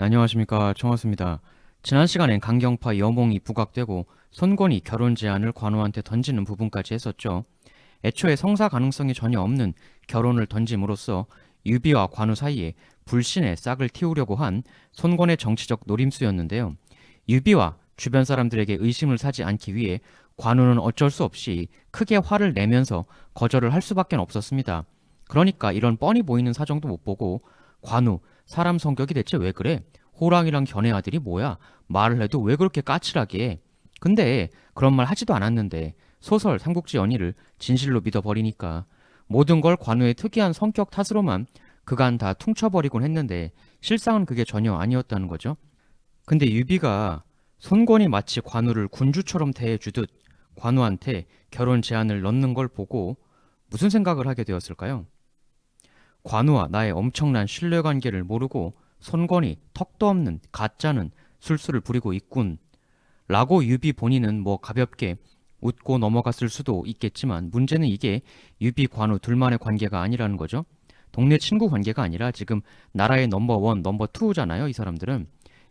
네, 안녕하십니까 청하수입니다. 지난 시간엔 강경파 여몽이 부각되고 손권이 결혼 제안을 관우한테 던지는 부분까지 했었죠. 애초에 성사 가능성이 전혀 없는 결혼을 던짐으로써 유비와 관우 사이에 불신의 싹을 틔우려고 한 손권의 정치적 노림수였는데요. 유비와 주변 사람들에게 의심을 사지 않기 위해 관우는 어쩔 수 없이 크게 화를 내면서 거절을 할 수밖에 없었습니다. 그러니까 이런 뻔히 보이는 사정도 못 보고 관우 사람 성격이 대체 왜 그래? 호랑이랑 견해 아들이 뭐야? 말을 해도 왜 그렇게 까칠하게 해? 근데 그런 말 하지도 않았는데 소설 삼국지 연의를 진실로 믿어버리니까 모든 걸 관우의 특이한 성격 탓으로만 그간 다 퉁쳐버리곤 했는데 실상은 그게 전혀 아니었다는 거죠. 근데 유비가 손권이 마치 관우를 군주처럼 대해주듯 관우한테 결혼 제안을 넣는 걸 보고 무슨 생각을 하게 되었을까요? 관우와 나의 엄청난 신뢰관계를 모르고 손권이 턱도 없는 가짜는 술수를 부리고 있군. 라고 유비 본인은 뭐 가볍게 웃고 넘어갔을 수도 있겠지만 문제는 이게 유비 관우 둘만의 관계가 아니라는 거죠. 동네 친구 관계가 아니라 지금 나라의 넘버원, 넘버투잖아요. 이 사람들은.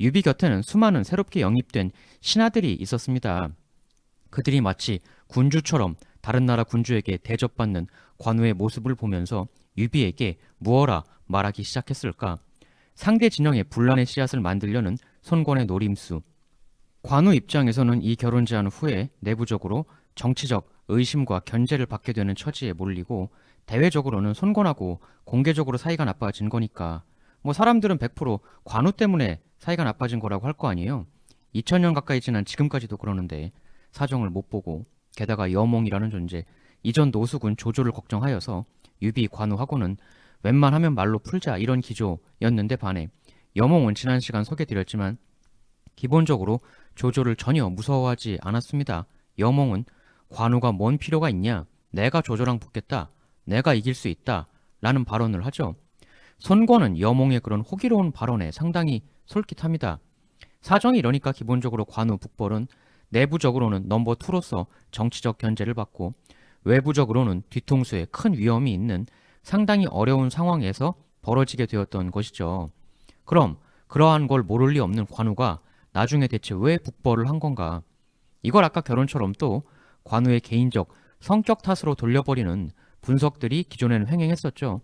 유비 곁에는 수많은 새롭게 영입된 신하들이 있었습니다. 그들이 마치 군주처럼 다른 나라 군주에게 대접받는 관우의 모습을 보면서 유비에게 무어라 말하기 시작했을까? 상대 진영의 분란의 씨앗을 만들려는 손권의 노림수. 관우 입장에서는 이 결혼 제안 후에 내부적으로 정치적 의심과 견제를 받게 되는 처지에 몰리고 대외적으로는 손권하고 공개적으로 사이가 나빠진 거니까 뭐 사람들은 100% 관우 때문에 사이가 나빠진 거라고 할 거 아니에요. 2000년 가까이 지난 지금까지도 그러는데 사정을 못 보고 게다가 여몽이라는 존재 이전 노숙은 조조를 걱정하여서 유비 관우 하고는 웬만하면 말로 풀자 이런 기조였는데 반해 여몽은 지난 시간 소개드렸지만 기본적으로 조조를 전혀 무서워하지 않았습니다. 여몽은 관우가 뭔 필요가 있냐? 내가 조조랑 붙겠다. 내가 이길 수 있다. 라는 발언을 하죠. 손권은 여몽의 그런 호기로운 발언에 상당히 솔깃합니다. 사정이 이러니까 기본적으로 관우 북벌은 내부적으로는 넘버 투로서 정치적 견제를 받고 외부적으로는 뒤통수에 큰 위험이 있는 상당히 어려운 상황에서 벌어지게 되었던 것이죠. 그럼 그러한 걸 모를 리 없는 관우가 나중에 대체 왜 북벌을 한 건가? 이걸 아까 결혼처럼 또 관우의 개인적 성격 탓으로 돌려버리는 분석들이 기존에는 횡행했었죠.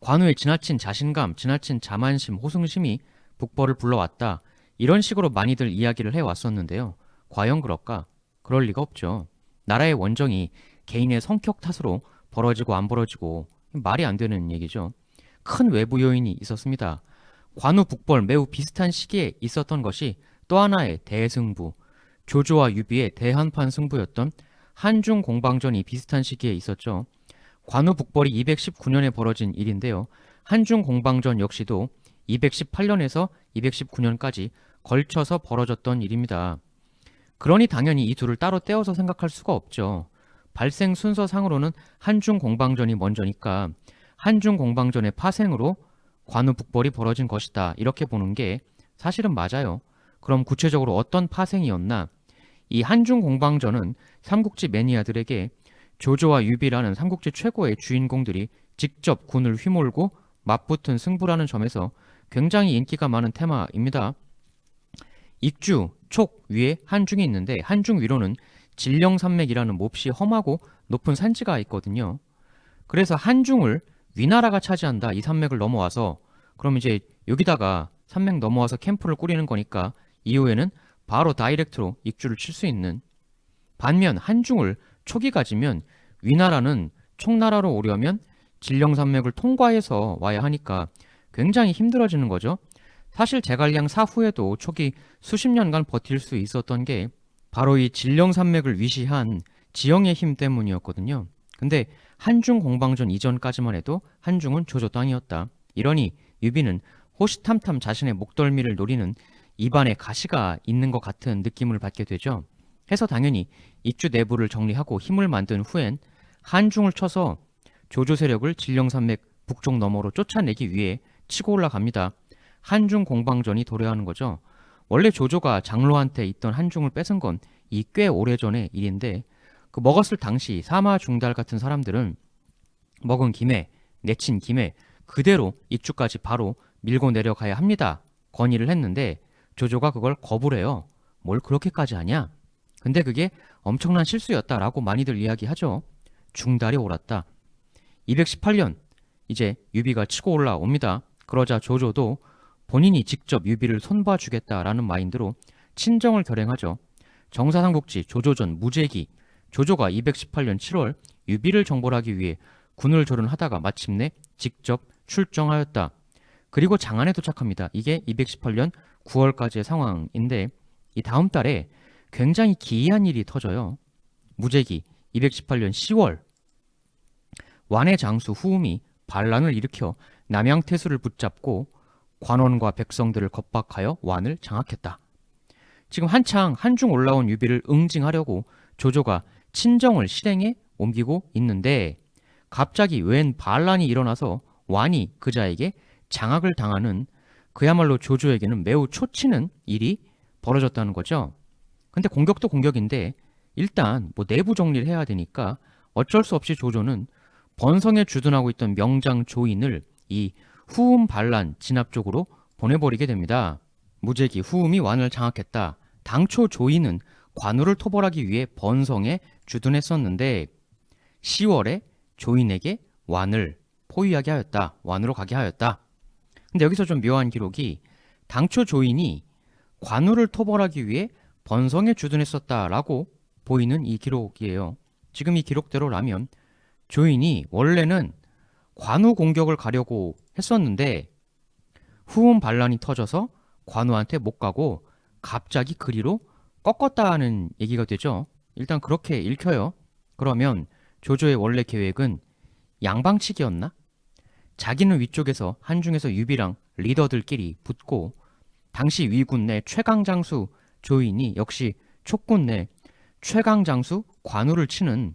관우의 지나친 자신감, 지나친 자만심, 호승심이 북벌을 불러왔다. 이런 식으로 많이들 이야기를 해왔었는데요. 과연 그럴까? 그럴 리가 없죠. 나라의 원정이 개인의 성격 탓으로 벌어지고 안 벌어지고 말이 안 되는 얘기죠. 큰 외부 요인이 있었습니다. 관우 북벌 매우 비슷한 시기에 있었던 것이 또 하나의 대승부, 조조와 유비의 대한판 승부였던 한중 공방전이 비슷한 시기에 있었죠. 관우 북벌이 219년에 벌어진 일인데요. 한중 공방전 역시도 218년에서 219년까지 걸쳐서 벌어졌던 일입니다. 그러니 당연히 이 둘을 따로 떼어서 생각할 수가 없죠. 발생 순서상으로는 한중 공방전이 먼저니까 한중 공방전의 파생으로 관우 북벌이 벌어진 것이다. 이렇게 보는 게 사실은 맞아요. 그럼 구체적으로 어떤 파생이었나? 이 한중 공방전은 삼국지 매니아들에게 조조와 유비라는 삼국지 최고의 주인공들이 직접 군을 휘몰고 맞붙은 승부라는 점에서 굉장히 인기가 많은 테마입니다. 익주, 촉 위에 한중이 있는데 한중 위로는 진령산맥이라는 몹시 험하고 높은 산지가 있거든요. 그래서 한중을 위나라가 차지한다. 이 산맥을 넘어와서 그럼 이제 여기다가 산맥 넘어와서 캠프를 꾸리는 거니까 이후에는 바로 다이렉트로 익주를 칠 수 있는 반면 한중을 촉이 가지면 위나라는 총나라로 오려면 진령산맥을 통과해서 와야 하니까 굉장히 힘들어지는 거죠. 사실 제갈량 사후에도 촉이 수십 년간 버틸 수 있었던 게 바로 이 진령산맥을 위시한 지형의 힘 때문이었거든요. 근데 한중 공방전 이전까지만 해도 한중은 조조 땅이었다. 이러니 유비는 호시탐탐 자신의 목덜미를 노리는 입안에 가시가 있는 것 같은 느낌을 받게 되죠. 해서 당연히 입주 내부를 정리하고 힘을 만든 후엔 한중을 쳐서 조조 세력을 진령산맥 북쪽 너머로 쫓아내기 위해 치고 올라갑니다. 한중 공방전이 도래하는 거죠. 원래 조조가 장로한테 있던 한중을 뺏은 건 이 꽤 오래전의 일인데 그 먹었을 당시 사마 중달 같은 사람들은 먹은 김에 내친 김에 그대로 입주까지 바로 밀고 내려가야 합니다. 건의를 했는데 조조가 그걸 거부를 해요. 뭘 그렇게까지 하냐? 근데 그게 엄청난 실수였다라고 많이들 이야기하죠. 중달이 옳았다. 218년 이제 유비가 치고 올라옵니다. 그러자 조조도 본인이 직접 유비를 손봐주겠다라는 마인드로 친정을 결행하죠. 정사삼국지 조조전 무제기 조조가 218년 7월 유비를 정벌하기 위해 군을 조련하다가 마침내 직접 출정하였다. 그리고 장안에 도착합니다. 이게 218년 9월까지의 상황인데 이 다음 달에 굉장히 기이한 일이 터져요. 무제기 218년 10월 완의 장수 후음이 반란을 일으켜 남양태수를 붙잡고 관원과 백성들을 겁박하여 완을 장악했다. 지금 한창 한중 올라온 유비를 응징하려고 조조가 친정을 실행에 옮기고 있는데 갑자기 웬 반란이 일어나서 완이 그자에게 장악을 당하는 그야말로 조조에게는 매우 초치는 일이 벌어졌다는 거죠. 근데 공격도 공격인데 일단 뭐 내부 정리를 해야 되니까 어쩔 수 없이 조조는 번성에 주둔하고 있던 명장 조인을 이 후음 반란 진압 쪽으로 보내버리게 됩니다. 무제기 후음이 완을 장악했다. 당초 조인은 관우를 토벌하기 위해 번성에 주둔했었는데 10월에 조인에게 완을 포위하게 하였다. 완으로 가게 하였다. 근데 여기서 좀 묘한 기록이 당초 조인이 관우를 토벌하기 위해 번성에 주둔했었다라고 보이는 이 기록이에요. 지금 이 기록대로라면 조인이 원래는 관우 공격을 가려고 했었는데 후음 반란이 터져서 관우한테 못 가고 갑자기 그리로 꺾었다는 얘기가 되죠. 일단 그렇게 읽혀요. 그러면 조조의 원래 계획은 양방치기였나? 자기는 위쪽에서 한중에서 유비랑 리더들끼리 붙고 당시 위군 내 최강 장수 조인이 역시 촉군 내 최강 장수 관우를 치는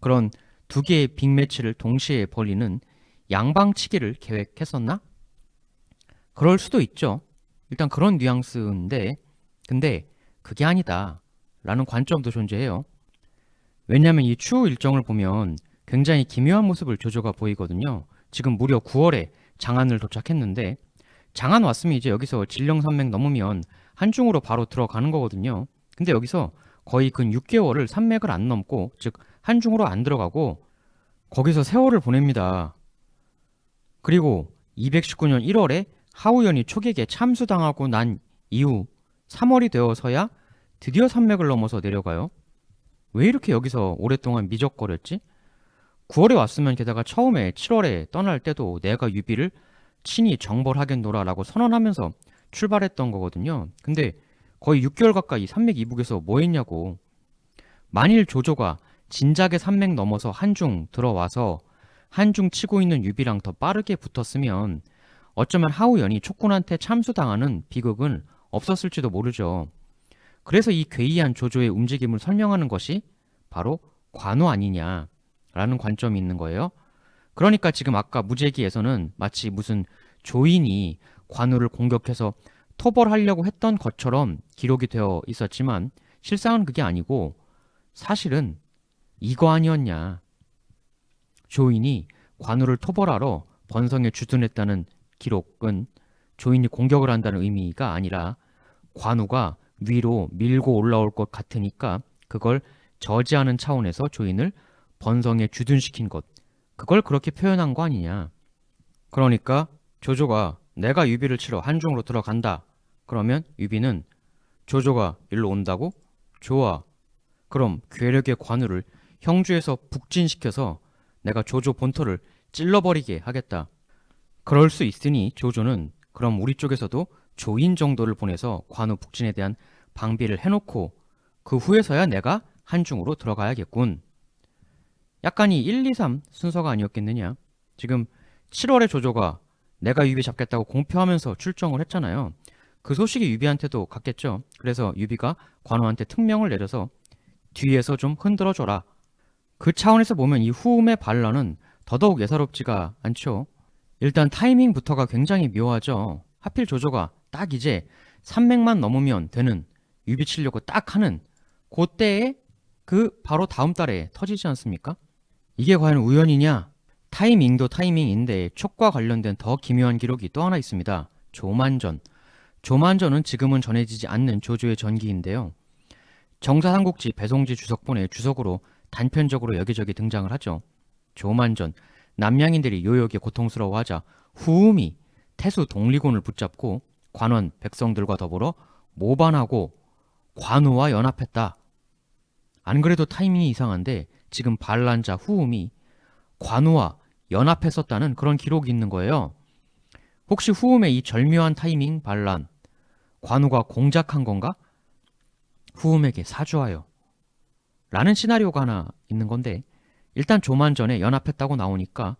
그런 두 개의 빅매치를 동시에 벌리는 양방치기를 계획했었나? 그럴 수도 있죠. 일단 그런 뉘앙스인데 근데 그게 아니다 라는 관점도 존재해요. 왜냐하면 이 추후 일정을 보면 굉장히 기묘한 모습을 조조가 보이거든요. 지금 무려 9월에 장안을 도착했는데 장안 왔으면 이제 여기서 진령산맥 넘으면 한중으로 바로 들어가는 거거든요. 근데 여기서 거의 근 6개월을 산맥을 안 넘고 즉 한중으로 안 들어가고 거기서 세월을 보냅니다. 그리고 219년 1월에 하우연이 초객에 참수당하고 난 이후 3월이 되어서야 드디어 산맥을 넘어서 내려가요. 왜 이렇게 여기서 오랫동안 미적거렸지? 9월에 왔으면 게다가 처음에 7월에 떠날 때도 내가 유비를 친히 정벌하겠노라라고 선언하면서 출발했던 거거든요. 근데 거의 6개월 가까이 산맥 이북에서 뭐 했냐고. 만일 조조가 진작에 산맥 넘어서 한중 들어와서 한중 치고 있는 유비랑 더 빠르게 붙었으면 어쩌면 하우연이 촉군한테 참수당하는 비극은 없었을지도 모르죠. 그래서 이 괴이한 조조의 움직임을 설명하는 것이 바로 관우 아니냐라는 관점이 있는 거예요. 그러니까 지금 아까 무제기에서는 마치 무슨 조인이 관우를 공격해서 토벌하려고 했던 것처럼 기록이 되어 있었지만 실상은 그게 아니고 사실은 이거 아니었냐. 조인이 관우를 토벌하러 번성에 주둔했다는 기록은 조인이 공격을 한다는 의미가 아니라 관우가 위로 밀고 올라올 것 같으니까 그걸 저지하는 차원에서 조인을 번성에 주둔시킨 것. 그걸 그렇게 표현한 거 아니냐. 그러니까 조조가 내가 유비를 치러 한중으로 들어간다. 그러면 유비는 조조가 일로 온다고? 좋아. 그럼 괴력의 관우를 형주에서 북진시켜서 내가 조조 본토를 찔러버리게 하겠다. 그럴 수 있으니 조조는 그럼 우리 쪽에서도 조인 정도를 보내서 관우 북진에 대한 방비를 해놓고 그 후에서야 내가 한중으로 들어가야겠군. 약간 이 1, 2, 3 순서가 아니었겠느냐. 지금 7월에 조조가 내가 유비 잡겠다고 공표하면서 출정을 했잖아요. 그 소식이 유비한테도 갔겠죠. 그래서 유비가 관우한테 특명을 내려서 뒤에서 좀 흔들어 줘라. 그 차원에서 보면 이 후음의 반란은 더더욱 예사롭지가 않죠. 일단 타이밍부터가 굉장히 묘하죠. 하필 조조가 딱 이제 300만 넘으면 되는 유비 치려고 딱 하는 그때에 그 바로 다음 달에 터지지 않습니까? 이게 과연 우연이냐? 타이밍도 타이밍인데 촉과 관련된 더 기묘한 기록이 또 하나 있습니다. 조만전. 조만전은 지금은 전해지지 않는 조조의 전기인데요. 정사삼국지 배송지 주석본의 주석으로 단편적으로 여기저기 등장을 하죠. 조만전 남양인들이 요역에 고통스러워하자 후음이 태수 독리군을 붙잡고 관원 백성들과 더불어 모반하고 관우와 연합했다. 안 그래도 타이밍이 이상한데 지금 반란자 후음이 관우와 연합했었다는 그런 기록이 있는 거예요. 혹시 후음의 이 절묘한 타이밍 반란 관우가 공작한 건가? 후음에게 사주하여 라는 시나리오가 하나 있는 건데 일단 조만전에 연합했다고 나오니까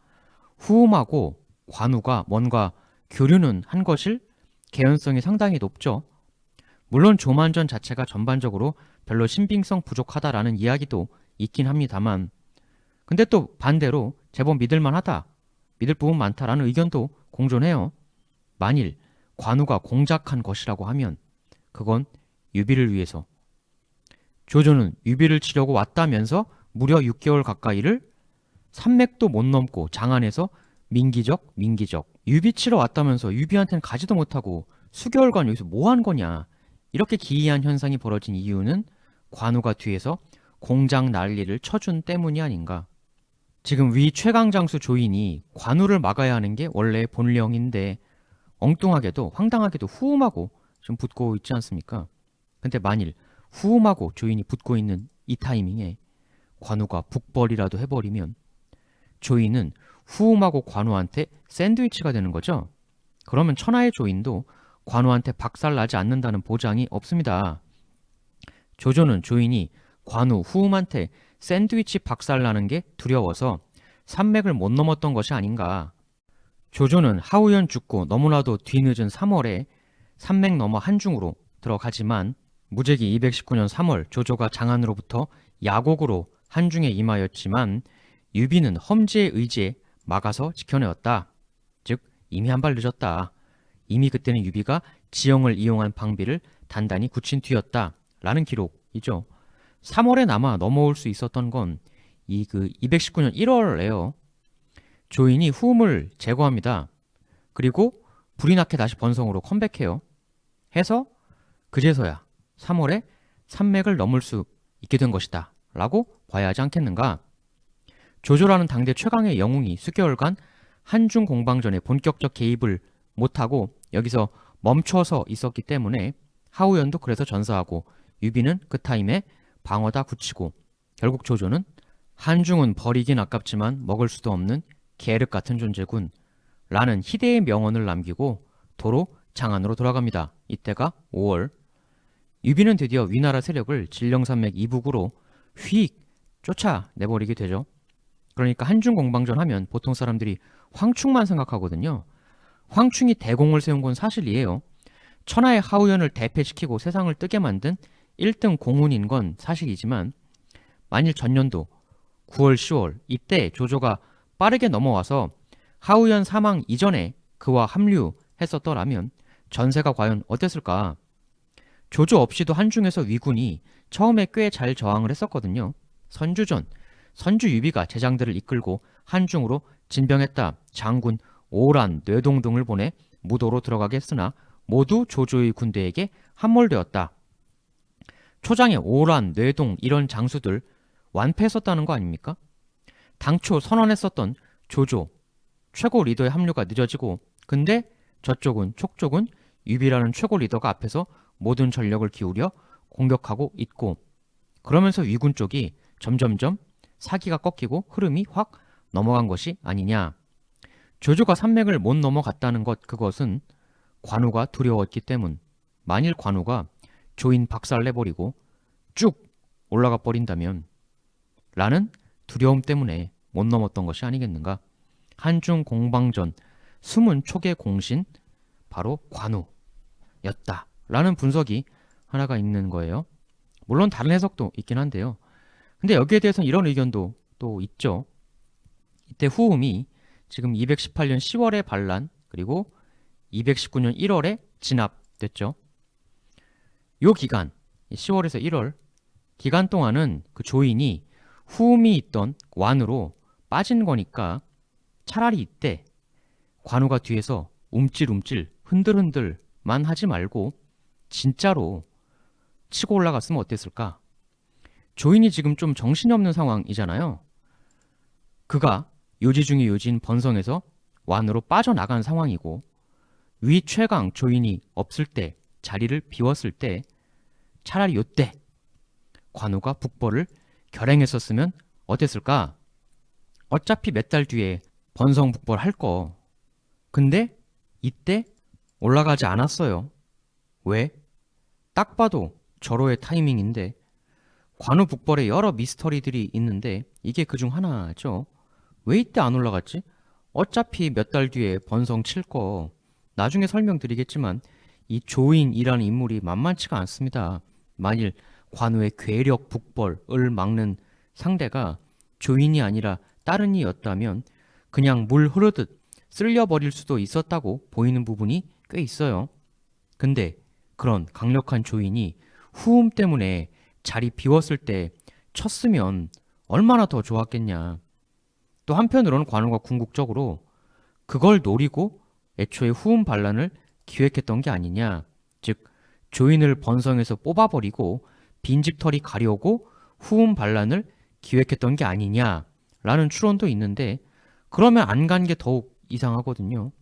후음하고 관우가 뭔가 교류는 한 것일 개연성이 상당히 높죠. 물론 조만전 자체가 전반적으로 별로 신빙성 부족하다라는 이야기도 있긴 합니다만 근데 또 반대로 제법 믿을만하다 믿을 부분 많다라는 의견도 공존해요. 만일 관우가 공작한 것이라고 하면 그건 유비를 위해서 조조는 유비를 치려고 왔다면서 무려 6개월 가까이를 산맥도 못 넘고 장안에서 민기적 민기적 유비 치러 왔다면서 유비한테는 가지도 못하고 수개월간 여기서 뭐 한 거냐 이렇게 기이한 현상이 벌어진 이유는 관우가 뒤에서 공장 난리를 쳐준 때문이 아닌가 지금 위 최강 장수 조인이 관우를 막아야 하는 게 원래 본령인데 엉뚱하게도 황당하게도 후음하고 좀 붙고 있지 않습니까? 근데 만일 후음하고 조인이 붙고 있는 이 타이밍에 관우가 북벌이라도 해버리면 조인은 후음하고 관우한테 샌드위치가 되는 거죠. 그러면 천하의 조인도 관우한테 박살나지 않는다는 보장이 없습니다. 조조는 조인이 관우 후음한테 샌드위치 박살나는 게 두려워서 산맥을 못 넘었던 것이 아닌가. 조조는 하우연 죽고 너무나도 뒤늦은 3월에 산맥 넘어 한중으로 들어가지만 무제기 219년 3월 조조가 장안으로부터 야곡으로 한중에 임하였지만 유비는 험지의 의지에 막아서 지켜내었다. 즉 이미 한 발 늦었다. 이미 그때는 유비가 지형을 이용한 방비를 단단히 굳힌 뒤였다. 라는 기록이죠. 3월에 남아 넘어올 수 있었던 건 이 그 219년 1월에요. 조인이 후음을 제거합니다. 그리고 불이 나게 다시 번성으로 컴백해요. 해서 그제서야 3월에 산맥을 넘을 수 있게 된 것이다. 라고 봐야 하지 않겠는가? 조조라는 당대 최강의 영웅이 수개월간 한중 공방전에 본격적 개입을 못하고 여기서 멈춰서 있었기 때문에 하우연도 그래서 전사하고 유비는 그 타임에 방어다 굳히고 결국 조조는 한중은 버리긴 아깝지만 먹을 수도 없는 계륵 같은 존재군 라는 희대의 명언을 남기고 도로 장안으로 돌아갑니다. 이때가 5월 유비는 드디어 위나라 세력을 진령산맥 이북으로 휙 쫓아내버리게 되죠. 그러니까 한중 공방전 하면 보통 사람들이 황충만 생각하거든요. 황충이 대공을 세운 건 사실이에요. 천하의 하우연을 대패시키고 세상을 뜨게 만든 1등 공훈인 건 사실이지만 만일 전년도 9월 10월 이때 조조가 빠르게 넘어와서 하우연 사망 이전에 그와 합류했었더라면 전세가 과연 어땠을까? 조조 없이도 한중에서 위군이 처음에 꽤 잘 저항을 했었거든요. 선주전, 선주 유비가 제장들을 이끌고 한중으로 진병했다. 장군 오란, 뇌동 등을 보내 무도로 들어가게 했으나 모두 조조의 군대에게 함몰되었다. 초장에 오란, 뇌동 이런 장수들 완패했었다는 거 아닙니까? 당초 선언했었던 조조 최고 리더의 합류가 늦어지고 근데 저쪽은 촉쪽은 유비라는 최고 리더가 앞에서 모든 전력을 기울여 공격하고 있고 그러면서 위군 쪽이 점점점 사기가 꺾이고 흐름이 확 넘어간 것이 아니냐. 조조가 산맥을 못 넘어갔다는 것 그것은 관우가 두려웠기 때문. 만일 관우가 조인 박살내버리고 쭉 올라가 버린다면 라는 두려움 때문에 못 넘었던 것이 아니겠는가. 한중 공방전 숨은 초계 공신 바로 관우였다. 라는 분석이 하나가 있는 거예요. 물론 다른 해석도 있긴 한데요. 근데 여기에 대해서는 이런 의견도 또 있죠. 이때 후음이 지금 218년 10월에 반란 그리고 219년 1월에 진압됐죠. 요 기간 10월에서 1월 기간 동안은 그 조인이 후음이 있던 완으로 빠진 거니까 차라리 이때 관우가 뒤에서 움찔움찔 흔들흔들 얘기만 하지 말고 진짜로 치고 올라갔으면 어땠을까? 조인이 지금 좀 정신이 없는 상황이잖아요. 그가 요지 중의 요지인 번성에서 완으로 빠져나간 상황이고 위 최강 조인이 없을 때 자리를 비웠을 때 차라리 요때 관우가 북벌을 결행했었으면 어땠을까? 어차피 몇 달 뒤에 번성 북벌 할 거. 근데 이때 올라가지 않았어요. 왜? 딱 봐도 절호의 타이밍인데 관우 북벌에 여러 미스터리들이 있는데 이게 그중 하나죠. 왜 이때 안 올라갔지? 어차피 몇 달 뒤에 번성 칠 거. 나중에 설명드리겠지만 이 조인이라는 인물이 만만치가 않습니다. 만일 관우의 괴력 북벌을 막는 상대가 조인이 아니라 다른 이였다면 그냥 물 흐르듯 쓸려버릴 수도 있었다고 보이는 부분이 꽤 있어요. 근데 그런 강력한 조인이 후음 때문에 자리 비웠을 때 쳤으면 얼마나 더 좋았겠냐. 또 한편으로는 관우가 궁극적으로 그걸 노리고 애초에 후음 반란을 기획했던 게 아니냐. 즉 조인을 번성에서 뽑아버리고 빈집털이 가려고 후음 반란을 기획했던 게 아니냐라는 추론도 있는데 그러면 안 간 게 더욱 이상하거든요.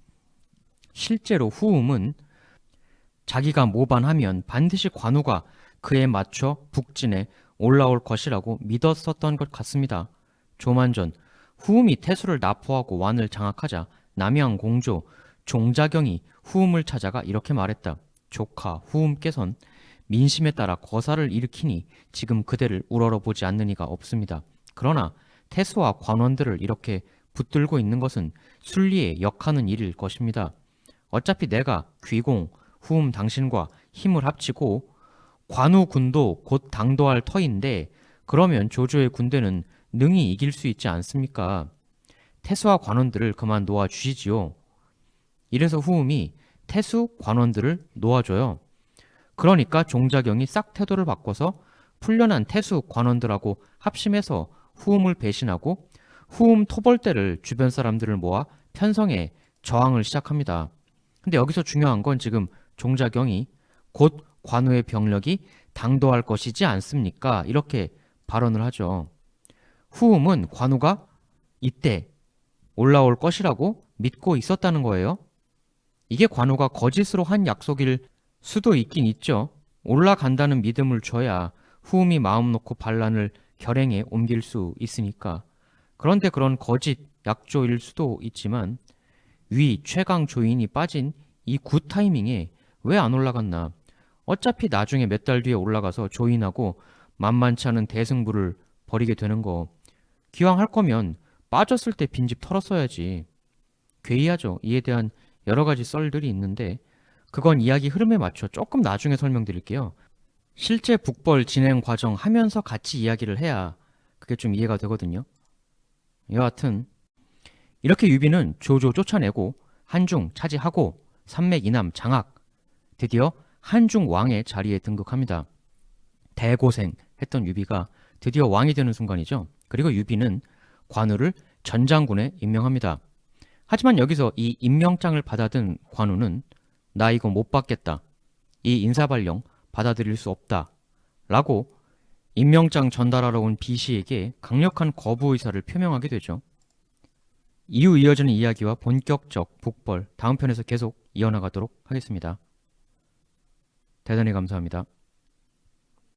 실제로 후음은 자기가 모반하면 반드시 관우가 그에 맞춰 북진에 올라올 것이라고 믿었었던 것 같습니다. 조만전 후음이 태수를 납포하고 완을 장악하자 남양 공조 종자경이 후음을 찾아가 이렇게 말했다. 조카 후음께선 민심에 따라 거사를 일으키니 지금 그대를 우러러 보지 않는 이가 없습니다. 그러나 태수와 관원들을 이렇게 붙들고 있는 것은 순리에 역하는 일일 것입니다. 어차피 내가 귀공, 후음 당신과 힘을 합치고 관우 군도 곧 당도할 터인데 그러면 조조의 군대는 능히 이길 수 있지 않습니까? 태수와 관원들을 그만 놓아 주시지요. 이래서 후음이 태수 관원들을 놓아줘요. 그러니까 종자경이 싹 태도를 바꿔서 풀려난 태수 관원들하고 합심해서 후음을 배신하고 후음 토벌대를 주변 사람들을 모아 편성에 저항을 시작합니다. 근데 여기서 중요한 건 지금 종자경이 곧 관우의 병력이 당도할 것이지 않습니까? 이렇게 발언을 하죠. 후음은 관우가 이때 올라올 것이라고 믿고 있었다는 거예요. 이게 관우가 거짓으로 한 약속일 수도 있긴 있죠. 올라간다는 믿음을 줘야 후음이 마음 놓고 반란을 결행에 옮길 수 있으니까. 그런데 그런 거짓 약조일 수도 있지만 위 최강 조인이 빠진 이 굿 타이밍에 왜 안 올라갔나? 어차피 나중에 몇 달 뒤에 올라가서 조인하고 만만치 않은 대승부를 벌이게 되는 거. 기왕 할 거면 빠졌을 때 빈집 털었어야지. 괴이하죠. 이에 대한 여러 가지 썰들이 있는데 그건 이야기 흐름에 맞춰 조금 나중에 설명드릴게요. 실제 북벌 진행 과정 하면서 같이 이야기를 해야 그게 좀 이해가 되거든요. 여하튼 이렇게 유비는 조조 쫓아내고 한중 차지하고 산맥 이남 장악 드디어 한중 왕의 자리에 등극합니다. 대고생 했던 유비가 드디어 왕이 되는 순간이죠. 그리고 유비는 관우를 전장군에 임명합니다. 하지만 여기서 이 임명장을 받아든 관우는 나 이거 못 받겠다. 이 인사발령 받아들일 수 없다. 라고 임명장 전달하러 온 비시에게 강력한 거부 의사를 표명하게 되죠. 이후 이어지는 이야기와 본격적 북벌 다음 편에서 계속 이어나가도록 하겠습니다. 대단히 감사합니다.